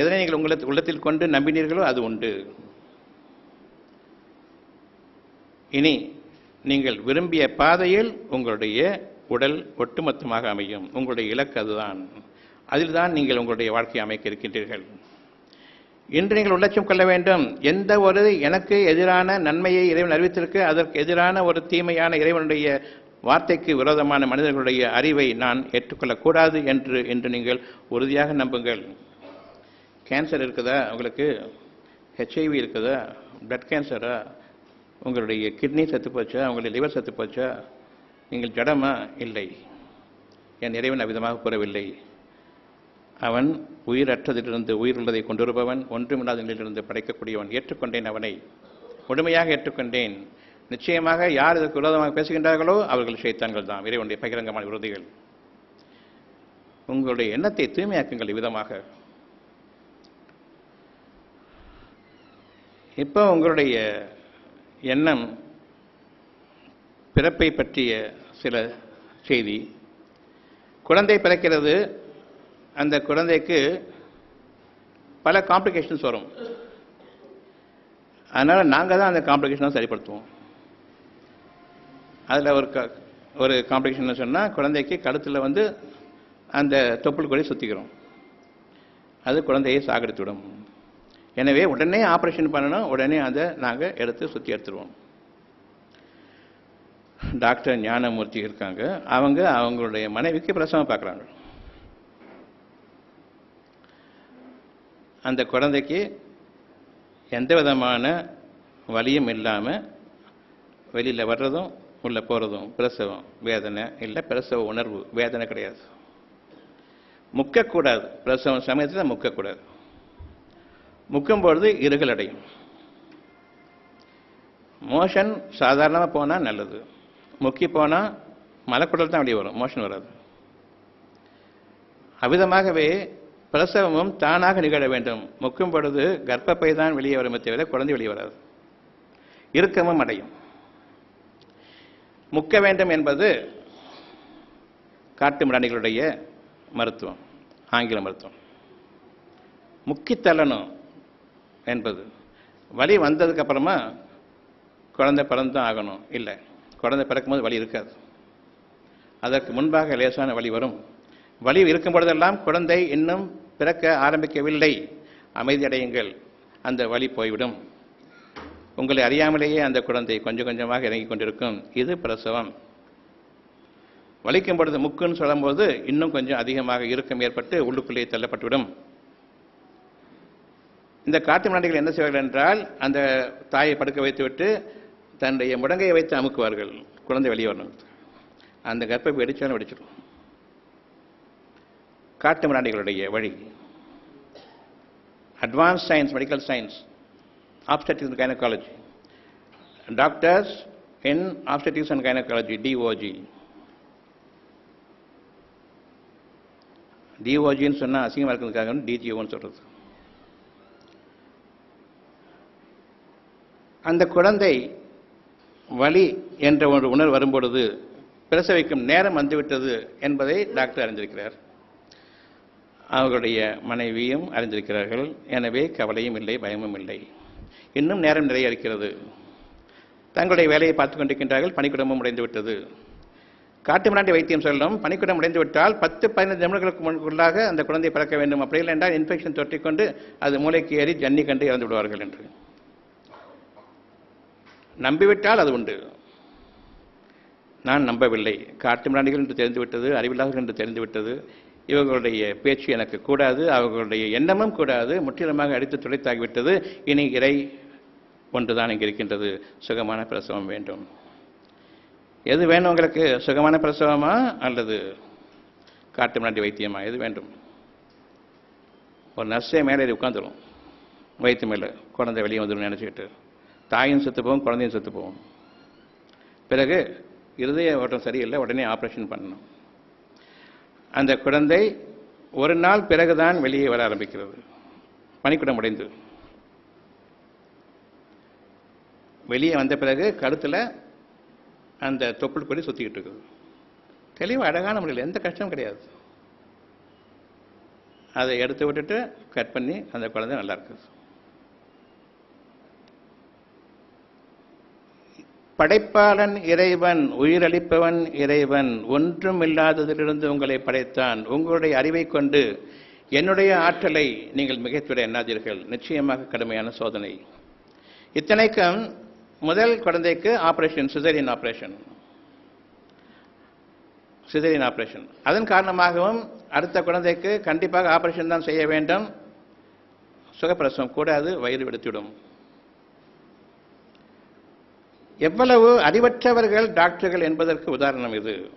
எதனை நீங்கள் உங்களை உள்ளத்தில் கொண்டு நம்பினீர்களோ அது உண்டு. இனி நீங்கள் விரும்பிய பாதையில் உங்களுடைய உடல் ஒட்டுமொத்தமாக அமையும். உங்களுடைய இலக்கு அதுதான். அதில்தான் நீங்கள் உங்களுடைய வாழ்க்கையை அமைக்க இருக்கின்றீர்கள். இன்று நீங்கள் உள்ளட்சம் கொள்ள வேண்டும். எந்த ஒரு எனக்கு எதிரான நன்மையை இறைவன் அறிவித்திருக்க அதற்கு எதிரான ஒரு தீமையான இறைவனுடைய வார்த்தைக்கு விரோதமான மனிதர்களுடைய அறிவை நான் ஏற்றுக்கொள்ளக்கூடாது என்று என்று நீங்கள் உறுதியாக நம்புங்கள். கேன்சர் இருக்குதா? உங்களுக்கு ஹெச்ஐவி இருக்குதா? பிளட் கேன்சரா உங்களுடைய கிட்னி செத்து போச்சா? உங்களுடைய லிவர் செத்து போச்சா? நீங்கள் ஜடமா? இல்லை. என் இறைவன் அவ்விதமாக கூறவில்லை. அவன் உயிரற்றதிலிருந்து உயிர் உள்ளதை கொண்டிருப்பவன் ஒன்றுமில்லாத நிலையிலிருந்து படைக்கக்கூடியவன். ஏற்றுக்கொண்டேன் அவனை. முழுமையாக ஏற்றுக்கொண்டேன். நிச்சயமாக யார் இதற்கு விரோதமாக பேசுகின்றார்களோ அவர்கள் ஷைத்தான்கள் தான். இறைவனுடைய பகிரங்கமான விரோதிகள். உங்களுடைய எண்ணத்தை தூய்மையாக்குங்கள் விதமாக இப்போ உங்களுடைய எண்ணம் பிறப்பை பற்றிய சில செய்தி. குழந்தை பிறக்கிறது அந்த குழந்தைக்கு பல காம்ப்ளிகேஷன்ஸ் வரும். அதனால் நாங்கள் தான் அந்த காம்ப்ளிகேஷனை சரிப்படுத்துவோம். அதில் ஒரு க ஒரு காம்ப்ளிகேஷன் சொன்னால் குழந்தைக்கு கழுத்தில் வந்து அந்த தொப்புள் கொடி சுற்றிக்கிறோம் அது குழந்தையை சாகடித்துவிடும் எனவே உடனே ஆப்ரேஷன் பண்ணணும். உடனே அதை நாங்கள் எடுத்து சுற்றி எடுத்துருவோம். டாக்டர் ஞானமூர்த்தி இருக்காங்க. அவங்க அவங்களுடைய மனைவிக்கு பிரசவம் பார்க்குறாங்க. அந்த குழந்தைக்கு எந்த விதமான வலியும் இல்லாமல் வெளியில் வர்றதும் உள்ளே போகிறதும் பிரசவம் வேதனை இல்லை பிரசவ உணர்வு வேதனை கிடையாது. முக்கக்கூடாது. பிரசவம் சமயத்தில் முக்கக்கூடாது. முக்கும் பொழுது இருகல் அடையும் மோஷன் சாதாரணமாக போனால் நல்லது. முக்கி போனால் மலக்குடல் தான் வெளியே வரும் மோஷன் வராது. அவ்விதமாகவே பிரசவமும் தானாக நிகழ வேண்டும். முக்கும் பொழுது கர்ப்பப்பை தான் வெளியே வரும் தவிர குழந்தை வெளியே வராது. இறுக்கமும் அடையும். முக்க வேண்டும் என்பது காட்டு மிராண்டிகளுடைய மருத்துவம் ஆங்கில மருத்துவம். முக்கித்தள்ளணும் என்பது. வலி வந்ததுக்கப்புறமா குழந்தை குழந்தை தான் ஆகணும். இல்லை குழந்தை பிறக்கும்போது வலி இருக்காது. அதற்கு முன்பாக லேசான வலி வரும். வலி இருக்கும் பொழுதெல்லாம் குழந்தை இன்னும் பிறக்க ஆரம்பிக்கவில்லை. அமைதியடையுங்கள். அந்த வலி போய்விடும். உங்களை அறியாமலேயே அந்த குழந்தை கொஞ்சம் கொஞ்சமாக இறங்கிக் கொண்டிருக்கும். இது பிரசவம். வலிக்கும் பொழுது முக்குன்னு சொல்லும்போது இன்னும் கொஞ்சம் அதிகமாக இறுக்கம் ஏற்பட்டு உள்ளுக்குள்ளே தள்ளப்பட்டுவிடும். இந்த காட்டு மிராண்டிகள் என்ன செய்வார்கள் என்றால் அந்த தாயை படுக்க வைத்துவிட்டு தன்னுடைய முடங்கையை வைத்து அமுக்குவார்கள் குழந்தை வெளியே வரணும். அந்த கர்ப்பை வெடிச்சாலும் வெடிச்சிடும். காட்டு மிராண்டிகளுடைய வழி. Advance science medical science obstetrics and gynaecology doctors in obstetrics and gynaecology DOG டிஓஜின்னு சொன்னால் அசிங்கமாக இருக்கிறதுக்காக டிஜிஓன்னு சொல்கிறது அந்த குழந்தை வலி என்ற ஒரு உணர்வு வரும்பொழுது பிரசவிக்கும் நேரம் வந்துவிட்டது என்பதை டாக்டர் அறிந்திருக்கிறார். அவர்களுடைய மனைவியும் அறிந்திருக்கிறார்கள். எனவே கவலையும் இல்லை பயமும் இல்லை. இன்னும் நேரம் நிறைய இருக்கிறது. தங்களுடைய வேலையை பார்த்து கொண்டிருக்கின்றார்கள். பணிக்குடமும் உடைந்துவிட்டது காட்டு மிராண்டி வைத்தியம் சொல்லும் பணிக்குடம் உடைந்துவிட்டால் பத்து பதினைந்து நிமிடங்களுக்கு முன்னுக்குள்ளாக அந்த குழந்தை பிறக்க வேண்டும். அப்படி இல்லை என்றால் இன்ஃபெக்ஷன் தொற்றிக்கொண்டு அது மூளைக்கு ஏறி ஜன்னி கண்டு இறந்து விடுவார்கள் என்று. நம்பிவிட்டால் அது உண்டு. நான் நம்பவில்லை. காட்டு மிராண்டிகள் என்று தெரிந்துவிட்டது அறிவில்லாதவர்கள் என்று தெரிந்துவிட்டது. இவர்களுடைய பேச்சு எனக்கு கூடாது அவர்களுடைய எண்ணமும் கூடாது முற்றிலுமாக அடித்து துடைத்தாகிவிட்டது இனி இறை ஒன்றுதான் இங்கே இருக்கின்றது. சுகமான பிரசவம் வேண்டும். எது வேணும் உங்களுக்கு? சுகமான பிரசவமா அல்லது காட்டு மிராண்டி வைத்தியமா? எது வேண்டும்? ஒரு நர்ஸே மேலே உட்காந்துடும் உட்காந்துரும் வயிற்று மேலே. குழந்தை வெளியே வந்துடும் நினச்சிக்கிட்டு. தாயும் செத்து போகும் குழந்தையும் செத்து போகும். பிறகு இருதய ஓட்டம் சரியில்லை உடனே ஆப்ரேஷன் பண்ணணும். அந்த குழந்தை ஒரு நாள் பிறகுதான் வெளியே வர ஆரம்பிக்கிறது. பனிக்குடம் உடைந்து வெளியே வந்த பிறகு கழுத்தில் அந்த தொப்புள் கொடி சுற்றிக்கிட்டு இருக்குது. தெளிவு அழகான முறையில் எந்த கஷ்டமும் கிடையாது. அதை எடுத்து விட்டுட்டு கட் பண்ணி அந்த குழந்தை நல்லா இருக்குது. படைப்பாளன் இறைவன் உயிரளிப்பவன் இறைவன் ஒன்றும் இல்லாததிலிருந்து உங்களை படைத்தான். உங்களுடைய அறிவை கொண்டு என்னுடைய ஆற்றலை நீங்கள் மிகைத்துவிட எண்ணாதீர்கள். நிச்சயமாக கடுமையான சோதனை. இத்தனைக்கும் முதல் குழந்தைக்கு operation caesarean operation. Caesarean operation. அதன் காரணமாகவும் அடுத்த குழந்தைக்கு கண்டிப்பாக ஆபரேஷன் தான் செய்ய வேண்டும். சுகப்பிரசவம் கூடாது வயிறு விடுத்துவிடும். எவ்வளவு அறிவற்றவர்கள் டாக்டர்கள் என்பதற்கு உதாரணம் இது.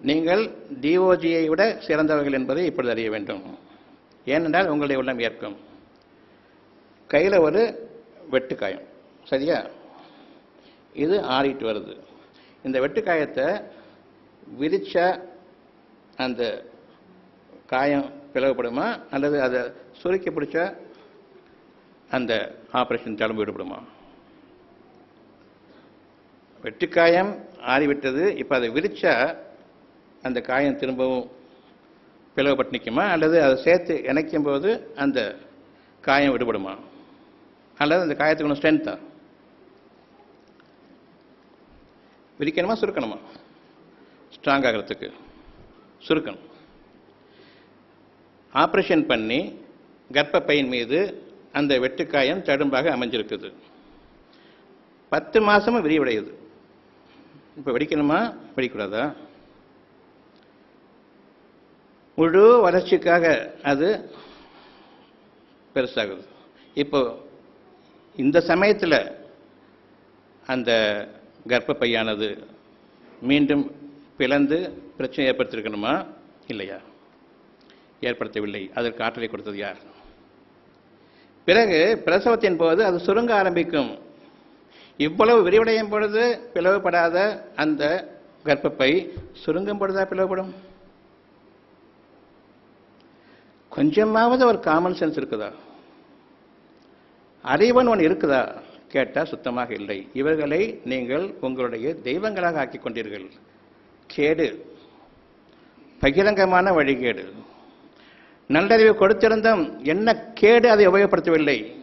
நீங்கள் டிஓஜியை விட சிறந்தவர்கள் என்பதை இப்பொழுது அறிய வேண்டும். ஏனென்றால் உங்களுடைய உள்ளம் ஏற்கும். கையில் ஒரு வெட்டுக்காயம். சரியா? இது ஆறிட்டு வருது. இந்த வெட்டுக்காயத்தை விரிச்சா அந்த காயம் பிளவுபடுமா? அல்லது அதை சுருக்கி பிடிச்சா அந்த ஆப்ரேஷன் தளம்பு விடுபடுமா? வெட்டுக்காயம் ஆறிவிட்டது. இப்போ அதை விரிச்சா அந்த காயம் திரும்பவும் பிளவுபட்டு நிற்குமா அல்லது அதை சேர்த்து இணைக்கும் போது அந்த காயம் விடுபடுமா? அல்லது அந்த காயத்துக்கு ஒன்று ஸ்ட்ரென்த்தா விரிக்கணுமா சுருக்கணுமா? ஸ்ட்ராங் ஆகிறதுக்கு. சுருக்கணும். ஆப்ரேஷன் பண்ணி கர்ப்பப்பையின் மீது அந்த வெட்டுக்காயம் தடும்பாக அமைஞ்சிருக்குது. பத்து மாதமும் விரிவடையுது. இப்போ வெடிக்கணுமா? வெடிக்கூடாதா? முழு வளர்ச்சிக்காக அது பெருசாகுது. இப்போ இந்த சமயத்தில் அந்த கர்ப்பப்பையானது மீண்டும் பிளந்து பிரச்சனை ஏற்படுத்தியிருக்கணுமா? இல்லையா? ஏற்படுத்தவில்லை. அதற்கு ஆற்றலை கொடுத்தது யார்? பிறகு பிரசவத்தின் போது அது சுருங்க ஆரம்பிக்கும். இவ்வளவு விரிவடையும் பொழுது பிளவுபடாத அந்த கர்ப்பப்பை சுருங்கும் பொழுதா பிளவுபடும்? கொஞ்சமாவது ஒரு காமன் சென்ஸ் இருக்குதா? அறிவன் ஒன்று இருக்குதா? கேட்டால் சுத்தமாக இல்லை. இவர்களை நீங்கள் உங்களுடைய தெய்வங்களாக ஆக்கிக் கொண்டீர்கள் கேடு. பகிரங்கமான வழிகேடு. நல்லறிவு கொடுத்திருந்தும் என்ன கேடு அதை உபயோகப்படுத்தவில்லை.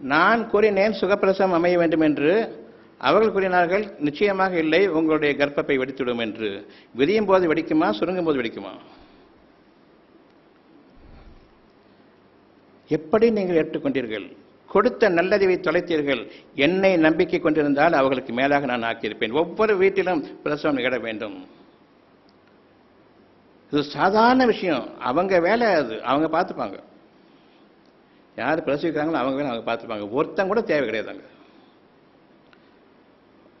நான் கூறினேன் சுகப்பிரசவம் அமைய வேண்டும் என்று. அவர்கள் கூறினார்கள் நிச்சயமாக இல்லை உங்களுடைய கர்ப்பப்பை வெடித்துவிடும் என்று. விரியும் போது வெடிக்குமா சுருங்கும் போது வெடிக்குமா? எப்படி நீங்கள் ஏற்றுக்கொண்டீர்கள்? கொடுத்த நல்லறிவை தொலைத்தீர்கள். என்னை நம்பிக்கை கொண்டிருந்தால் அவர்களுக்கு மேலாக நான் ஆக்கியிருப்பேன். ஒவ்வொரு வீட்டிலும் பிரசவம் நிகழ வேண்டும். இது சாதாரண விஷயம். அவங்க வேலை அது. அவங்க பார்த்துப்பாங்க. யார் பிரசவிக்கிறாங்களோ அவங்க வேணும் அவங்க பார்த்துப்பாங்க. ஒருத்தங்க கூட தேவை கிடையாதாங்க.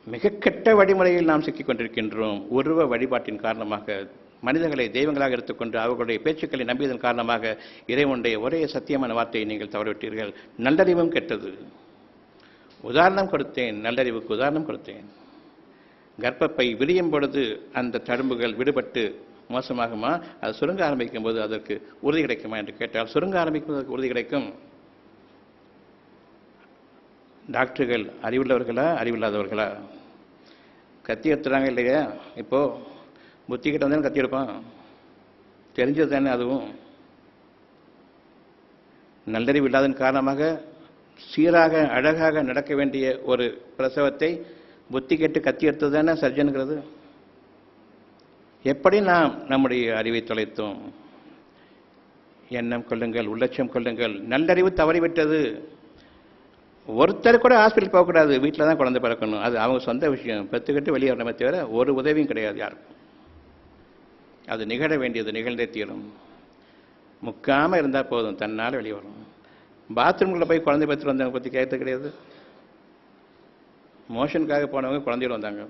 மிக கெட்ட வழிமுறையில் நாம் சிக்கிக் கொண்டிருக்கின்றோம். உருவ வழிபாட்டின் காரணமாக மனிதர்களை தெய்வங்களாக எடுத்துக்கொண்டு அவர்களுடைய பேச்சுக்களை நம்பியதன் காரணமாக இறைவனுடைய ஒரே சத்தியமான வார்த்தையை நீங்கள் தவறிவிட்டீர்கள். நல்லறிவும் கெட்டது. உதாரணம் கொடுத்தேன். நல்லறிவுக்கு உதாரணம் கொடுத்தேன். கர்ப்பப்பை விரியும் பொழுது அந்த தழும்புகள் விடுபட்டு மோசமாகுமா? அது சுருங்க ஆரம்பிக்கும் போது அதற்கு உறுதி கிடைக்குமா என்று கேட்டால் சுருங்க ஆரம்பிக்கும் போது அதற்கு உறுதி கிடைக்கும். டாக்டர்கள் அறிவுள்ளவர்களா அறிவில்லாதவர்களா? கத்தி எடுத்துறாங்க இல்லையா? இப்போது புத்தி கிட்ட வந்தாலும் கத்தி எடுப்பான். தெரிஞ்சது தானே அதுவும். நல்லறிவு இல்லாதன் காரணமாக சீராக அழகாக நடக்க வேண்டிய ஒரு பிரசவத்தை புத்தி கெட்டு கத்தி எடுத்தது தானே சர்ஜனுங்கிறது? எப்படி நாம் நம்முடைய அறிவை தொலைத்தோம்? எண்ணம் கொள்ளுங்கள் உள்ளட்சம் கொள்ளுங்கள். நல்லறிவு தவறிவிட்டது. ஒருத்தர் கூட ஹாஸ்பிட்டல் போகக்கூடாது. வீட்டில் தான் குழந்தை பிறக்கணும். அது அவங்க சொந்த விஷயம். பெற்றுக்கிட்டு வெளியே வரணுமே தவிர ஒரு உதவியும் கிடையாது யாருக்கும். அது நிகழ வேண்டியது நிகழ்ந்தே தீரும். முக்காமல் இருந்தால் போதும். தன்னால் வெளியே வரும் பாத்ரூம்குள்ளே போய் குழந்தை பெற்று வந்தவங்க பற்றி கேட்டது கிடையாது. மோஷனுக்காக போனவங்க குழந்தையோட வந்தாங்க.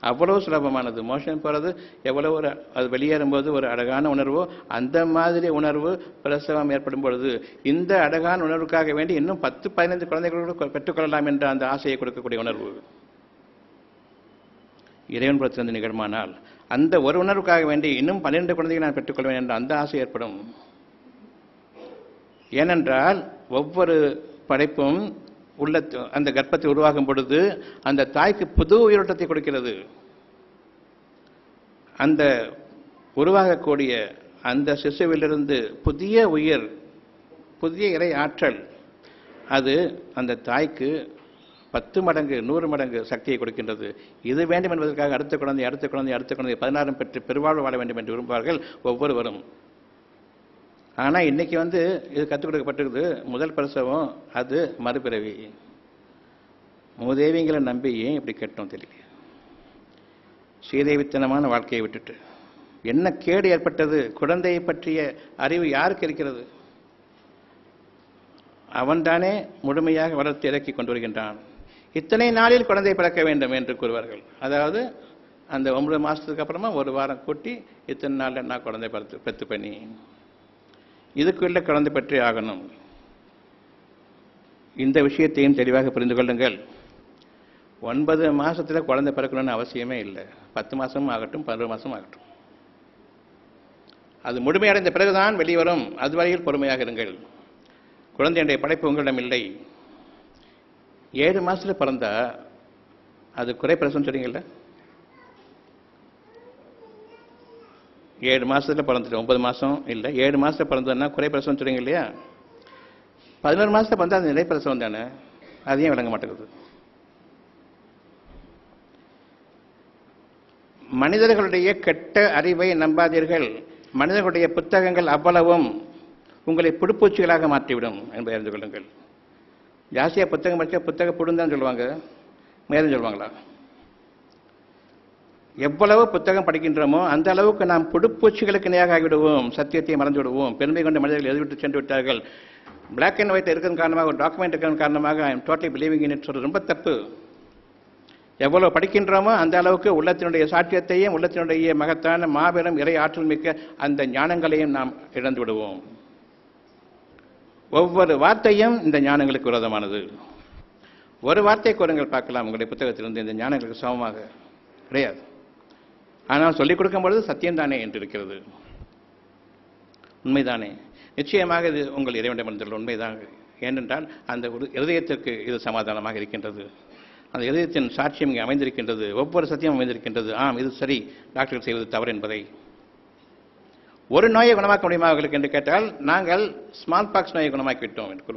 அவ்வளவு சுலபமானது. மோஷன் போகிறது எவ்வளோ ஒரு அது வெளியேறும்போது ஒரு அழகான உணர்வோ அந்த மாதிரி உணர்வு பிரசவம் ஏற்படும் பொழுது இந்த அழகான உணர்வுக்காக வேண்டி இன்னும் பத்து பதினைந்து குழந்தைகளோடு பெற்றுக்கொள்ளலாம் என்ற அந்த ஆசையை கொடுக்கக்கூடிய உணர்வு. இறைவன் புறத்திலிருந்து நிகழ்மானால் அந்த ஒரு உணர்வுக்காக வேண்டி இன்னும் பன்னிரெண்டு குழந்தைகளை நான் பெற்றுக்கொள்வேன் என்ற அந்த ஆசை ஏற்படும். ஏனென்றால் ஒவ்வொரு படைப்பும் உள்ள அந்த கர்ப்பத்தை உருவாகும் பொழுது அந்த தாய்க்கு புது உயிரோட்டத்தை கொடுக்கிறது. அந்த உருவாகக்கூடிய அந்த சிசுவிலிருந்து புதிய உயிர் புதிய இறை ஆற்றல் அது அந்த தாய்க்கு பத்து மடங்கு நூறு மடங்கு சக்தியை கொடுக்கின்றது. இது வேண்டும் என்பதற்காக அடுத்த குழந்தை அடுத்த குழந்தை அடுத்த குழந்தை பதினாறும் பெற்று பெருவாழ்வு வாழ வேண்டும் என்று விரும்புவார்கள் ஒவ்வொருவரும். ஆனால் இன்றைக்கி வந்து இது கற்றுக் கொடுக்கப்பட்டிருக்குது. முதல் பிரசவம் அது மறுபிறவி. மூதேவிங்களை நம்பி ஏன் இப்படி கேட்டோம் தெரியல. ஸ்ரீதேவித்தனமான வாழ்க்கையை விட்டுட்டு. என்ன கேடு ஏற்பட்டது? குழந்தையை பற்றிய அறிவு யாருக்கு இருக்கிறது? அவன்தானே முழுமையாக வளர்த்து இறக்கி கொண்டு வருகின்றான். இத்தனை நாளில் குழந்தை பிறக்க வேண்டும் என்று கூறுவார்கள். அதாவது அந்த ஒன்பது மாதத்துக்கு அப்புறமா ஒரு வாரம் கூட்டி இத்தனை நாளில் நான் குழந்தை பிறத்து பெற்று பண்ணி இதுக்குள்ள கலந்து பற்றி ஆகணும். இந்த விஷயத்தையும் தெளிவாக புரிந்து கொள்ளுங்கள். ஒன்பது மாதத்தில் குழந்தை பிறக்கணும்னு அவசியமே இல்லை. பத்து மாதமும் ஆகட்டும் பன்னெண்டு மாதமும் ஆகட்டும். அது முழுமையடைந்த பிறகுதான் வெளிவரும் அதுவரையில் பொறுமையாக இருங்கள். குழந்தையுடைய படைப்பு உங்களிடம் இல்லை. ஏழு மாதத்தில் பிறந்தால் அது குறைப்பிரசவம் சொல்றீங்கல்ல? ஏழு மாதத்தில் பிறந்துட்டு ஒன்பது மாதம் இல்லை ஏழு மாதத்தில் பிறந்ததுன்னா குறைப்பிரசவம் சொல்லுங்க இல்லையா? பதினோரு மாசத்துல பிறந்தா அது நிலைப்பிரசவம் தானே? அதையும் விளங்க மாட்டேங்குது. மனிதர்களுடைய கெட்ட அறிவை நம்பாதீர்கள். மனிதர்களுடைய புத்தகங்கள் அவ்வளவும் உங்களை புடுப்பூச்சிகளாக மாற்றிவிடும் என்பதை அறிந்து கொள்ளுங்கள். ஜாஸ்தியாக புத்தகம் படித்தா புத்தக புடுந்தான் சொல்லுவாங்க. மேலும் சொல்லுவாங்களா? எவ்வளவு புத்தகம் படிக்கின்றோமோ அந்த அளவுக்கு நாம் புடுப்பூச்சிகளுக்கு நேராக ஆகிவிடுவோம் சத்தியத்தை மறந்து விடுவோம் பெருமை கொண்ட மனிதர்கள் எழுதிவிட்டு சென்று விட்டார்கள். பிளாக் அண்ட் ஒயிட் இருக்கிறது காரணமாக ஒரு டாக்குமெண்ட் இருக்கிறது காரணமாக I am totally believing in சொல்றது ரொம்ப தப்பு. எவ்வளவு படிக்கின்றோமோ அந்த அளவுக்கு உள்ளத்தினுடைய சாட்சியத்தையும் உள்ளத்தினுடைய மகத்தான மாபெரும் இறை ஆற்றல் மிக்க அந்த ஞானங்களையும் நாம் இழந்து விடுவோம் ஒவ்வொரு வார்த்தையும் இந்த ஞானங்களுக்கு விரோதமானது. ஒரு வார்த்தை கூறுங்கள் பார்க்கலாம். உங்களுடைய புத்தகத்திலிருந்து இந்த ஞானங்களுக்கு சமமாக. கிடையாது. ஆனால் சொல்லிக் கொடுக்கும் பொழுது சத்தியம்தானே என்று இருக்கிறது உண்மைதானே. நிச்சயமாக இது உங்கள் இறைவனிடமிருந்துள்ள உண்மைதான். ஏனென்றால் அந்த ஒரு இருதயத்திற்கு இது சமாதானமாக இருக்கின்றது. அந்த இதயத்தின் சாட்சியம் இங்கே அமைந்திருக்கின்றது. ஒவ்வொரு சத்தியம் அமைந்திருக்கின்றது. ஆம் இது சரி. டாக்டர் செய்வது தவறு என்பதை. ஒரு நோயை குணமாக்க முடியுமா அவர்களுக்கு என்று கேட்டால் நாங்கள் ஸ்மால் பாக்ஸ் நோயை குணமாக்கி விட்டோம் என்று